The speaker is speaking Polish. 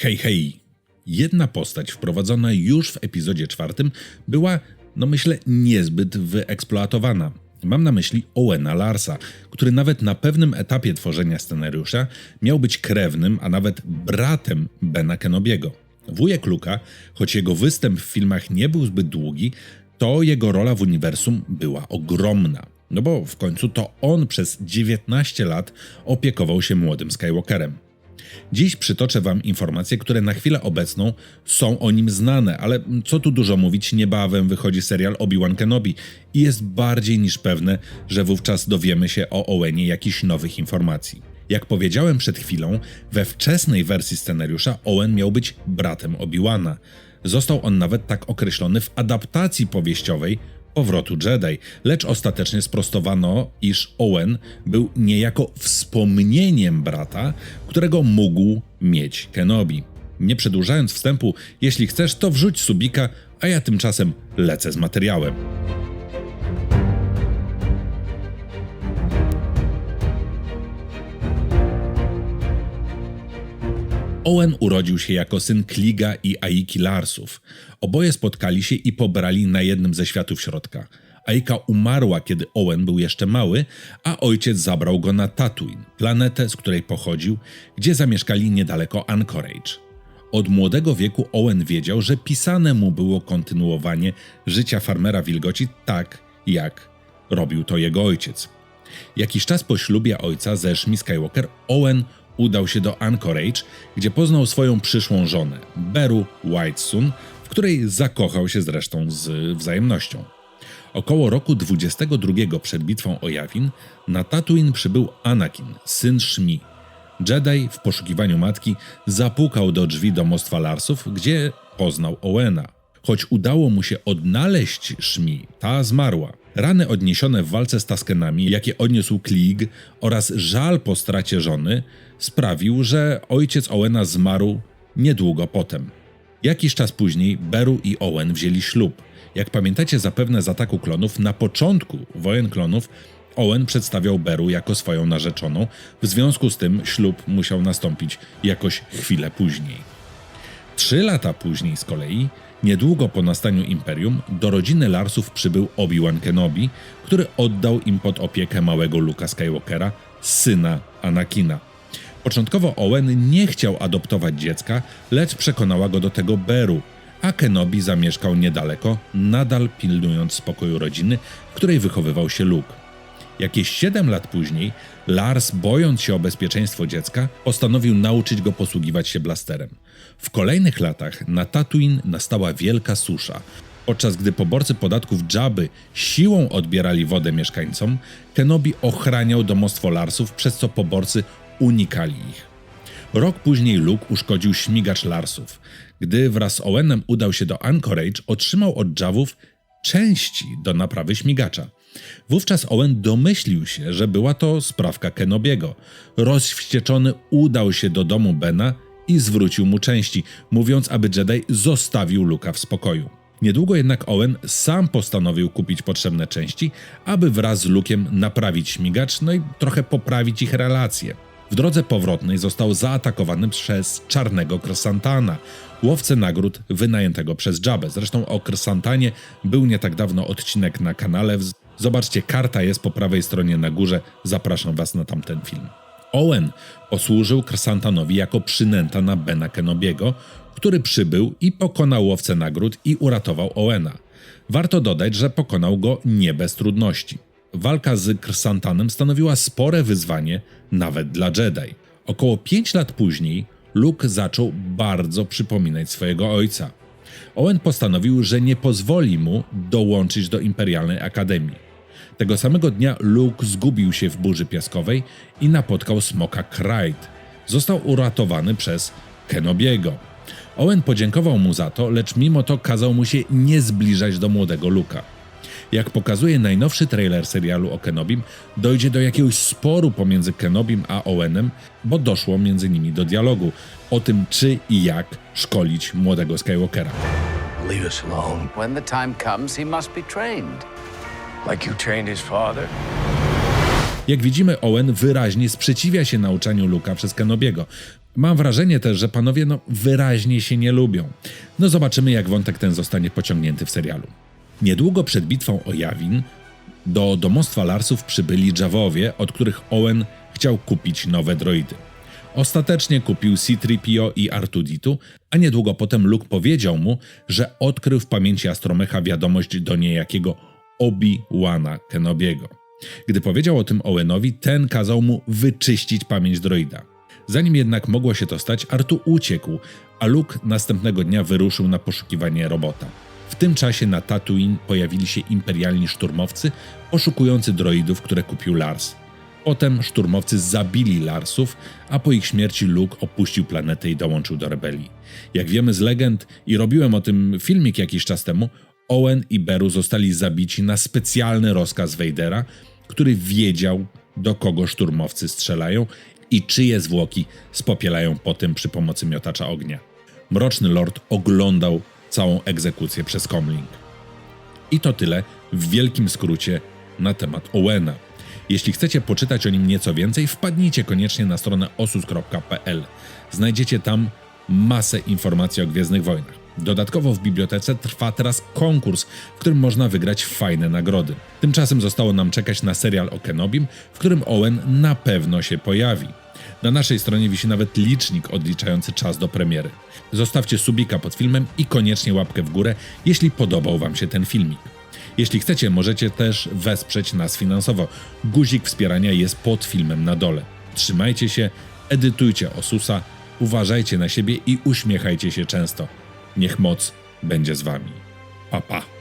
Hej, hej! Jedna postać wprowadzona już w epizodzie czwartym była, no myślę, niezbyt wyeksploatowana. Mam na myśli Owena Larsa, który nawet na pewnym etapie tworzenia scenariusza miał być krewnym, a nawet bratem Bena Kenobiego. Wujek Luka, choć jego występ w filmach nie był zbyt długi, to jego rola w uniwersum była ogromna. No bo w końcu to on przez 19 lat opiekował się młodym Skywalkerem. Dziś przytoczę Wam informacje, które na chwilę obecną są o nim znane, ale co tu dużo mówić, niebawem wychodzi serial Obi-Wan Kenobi i jest bardziej niż pewne, że wówczas dowiemy się o Owenie jakichś nowych informacji. Jak powiedziałem przed chwilą, we wczesnej wersji scenariusza Owen miał być bratem Obi-Wana. Został on nawet tak określony w adaptacji powieściowej powrotu Jedi, lecz ostatecznie sprostowano, iż Owen był niejako wspomnieniem brata, którego mógł mieć Kenobi. Nie przedłużając wstępu, jeśli chcesz, to wrzuć subika, a ja tymczasem lecę z materiałem. Owen urodził się jako syn Kliga i Aiki Larsów. Oboje spotkali się i pobrali na jednym ze światów środka. Aika umarła, kiedy Owen był jeszcze mały, a ojciec zabrał go na Tatooine, planetę, z której pochodził, gdzie zamieszkali niedaleko Anchorage. Od młodego wieku Owen wiedział, że pisane mu było kontynuowanie życia farmera wilgoci tak, jak robił to jego ojciec. Jakiś czas po ślubie ojca ze Shmi Skywalker, Owen udał się do Anchorage, gdzie poznał swoją przyszłą żonę, Beru Whitesun, w której zakochał się zresztą z wzajemnością. Około roku 22 przed bitwą o Yavin na Tatooine przybył Anakin, syn Shmi. Jedi w poszukiwaniu matki zapukał do drzwi domostwa Larsów, gdzie poznał Owena. Choć udało mu się odnaleźć Shmi, ta zmarła. Rany odniesione w walce z Taskenami, jakie odniósł Klieg oraz żal po stracie żony sprawił, że ojciec Owena zmarł niedługo potem. Jakiś czas później Beru i Owen wzięli ślub. Jak pamiętacie zapewne z ataku klonów, na początku wojen klonów Owen przedstawiał Beru jako swoją narzeczoną, w związku z tym ślub musiał nastąpić jakoś chwilę później. Trzy lata później z kolei, niedługo po nastaniu Imperium, do rodziny Larsów przybył Obi-Wan Kenobi, który oddał im pod opiekę małego Luka Skywalkera, syna Anakina. Początkowo Owen nie chciał adoptować dziecka, lecz przekonała go do tego Beru, a Kenobi zamieszkał niedaleko, nadal pilnując spokoju rodziny, w której wychowywał się Luke. Jakieś 7 lat później, Lars, bojąc się o bezpieczeństwo dziecka, postanowił nauczyć go posługiwać się blasterem. W kolejnych latach na Tatooine nastała wielka susza. Podczas gdy poborcy podatków Jabby siłą odbierali wodę mieszkańcom, Kenobi ochraniał domostwo Larsów, przez co poborcy unikali ich. Rok później Luke uszkodził śmigacz Larsów. Gdy wraz z Owenem udał się do Anchorage, otrzymał od Javów części do naprawy śmigacza. Wówczas Owen domyślił się, że była to sprawka Kenobiego. Rozwścieczony udał się do domu Bena i zwrócił mu części, mówiąc, aby Jedi zostawił Luka w spokoju. Niedługo jednak Owen sam postanowił kupić potrzebne części, aby wraz z Lukiem naprawić śmigacz, no i trochę poprawić ich relacje. W drodze powrotnej został zaatakowany przez czarnego Krsantana, łowcę nagród wynajętego przez Jabę. Zresztą o Krsantanie był nie tak dawno odcinek na kanale. Zobaczcie, karta jest po prawej stronie na górze. Zapraszam Was na tamten film. Owen posłużył Krsantanowi jako przynęta na Bena Kenobiego, który przybył i pokonał łowcę nagród i uratował Owena. Warto dodać, że pokonał go nie bez trudności. Walka z Krsantanem stanowiła spore wyzwanie nawet dla Jedi. Około 5 lat później Luke zaczął bardzo przypominać swojego ojca. Owen postanowił, że nie pozwoli mu dołączyć do Imperialnej Akademii. Tego samego dnia Luke zgubił się w burzy piaskowej i napotkał smoka Kryde. Został uratowany przez Kenobiego. Owen podziękował mu za to, lecz mimo to kazał mu się nie zbliżać do młodego Luka. Jak pokazuje najnowszy trailer serialu o Kenobim, dojdzie do jakiegoś sporu pomiędzy Kenobim a Owenem, bo doszło między nimi do dialogu o tym, czy i jak szkolić młodego Skywalkera. Leave us alone. When the time comes, he must be trained. Like you trained his father? Jak widzimy, Owen wyraźnie sprzeciwia się nauczaniu Luka przez Kenobiego. Mam wrażenie też, że panowie no wyraźnie się nie lubią. No zobaczymy, jak wątek ten zostanie pociągnięty w serialu. Niedługo przed bitwą o Jawin do domostwa Larsów przybyli Jawowie, od których Owen chciał kupić nowe droidy. Ostatecznie kupił C-3PO i R2-D2, a niedługo potem Luke powiedział mu, że odkrył w pamięci Astromecha wiadomość do niejakiego Obi-Wana Kenobiego. Gdy powiedział o tym Owenowi, ten kazał mu wyczyścić pamięć droida. Zanim jednak mogło się to stać, Artu uciekł, a Luke następnego dnia wyruszył na poszukiwanie robota. W tym czasie na Tatooine pojawili się imperialni szturmowcy poszukujący droidów, które kupił Lars. Potem szturmowcy zabili Larsów, a po ich śmierci Luke opuścił planetę i dołączył do rebelii. Jak wiemy z legend, i robiłem o tym filmik jakiś czas temu, Owen i Beru zostali zabici na specjalny rozkaz Vadera, który wiedział, do kogo szturmowcy strzelają i czyje zwłoki spopielają potem przy pomocy miotacza ognia. Mroczny Lord oglądał całą egzekucję przez Comlink. I to tyle w wielkim skrócie na temat Owena. Jeśli chcecie poczytać o nim nieco więcej, wpadnijcie koniecznie na stronę osus.pl. Znajdziecie tam masę informacji o Gwiezdnych Wojnach. Dodatkowo w bibliotece trwa teraz konkurs, w którym można wygrać fajne nagrody. Tymczasem zostało nam czekać na serial o Kenobim, w którym Owen na pewno się pojawi. Na naszej stronie wisi nawet licznik odliczający czas do premiery. Zostawcie subika pod filmem i koniecznie łapkę w górę, jeśli podobał Wam się ten filmik. Jeśli chcecie, możecie też wesprzeć nas finansowo. Guzik wspierania jest pod filmem na dole. Trzymajcie się, edytujcie Osusa, uważajcie na siebie i uśmiechajcie się często. Niech moc będzie z Wami. Pa, pa.